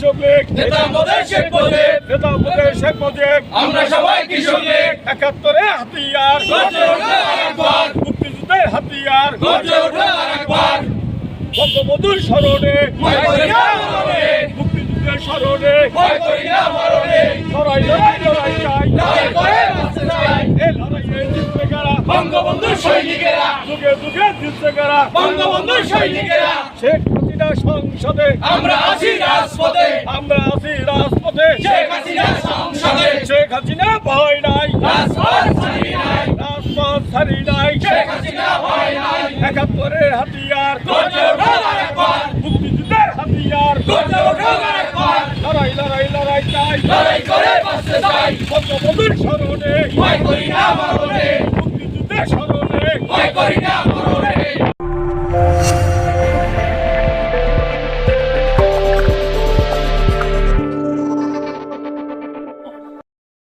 শেখ মুজিব। নেতা উপদেশ শেখ মুজিব। আমরা সবাই কৃষকের একাত্তরে হাতিয়ার। গর্জে ওঠো আরেকবার। মুক্তিযুদ্ধের হাতিয়ার। গর্জে ওঠো আরেকবার। বঙ্গবন্ধুর স্মরণে। মুক্তিযুদ্ধের স্মরণে। লড়াই লড়াই লড়াই চাই। লড়াই করে চাই। এ লড়াইয়ে জিতবে কারা? বঙ্গবন্ধুর সৈনিকেরা। যুগে যুগে জিতবে কারা? বঙ্গবন্ধুর সৈনিকেরা। শেখ হাসিনা সংসদে। আমরা আছি রাজপথে আমরা আছি রাজপথে শেখ হাসিনা সংসদে। শেখ হাসিনা ভয় নাই। রাজপথ ছাড়ি নাই। রাজপথ ছাড়ি নাই। শেখ হাসিনা ভয় নাই। একাত্তরের হাতিয়ার। গর্জে ওঠো আরেকবার মুক্তিযুদ্ধের হাতিয়ার। গর্জে ওঠো আরেকবার লড়াই লড়াই লড়াই চাই। লড়াই করে বাঁচতে চাই। বঙ্গবন্ধুর স্মরণে। ভয় করি না মরণে। মুক্তিযুদ্ধের স্মরণে। ভয় করি না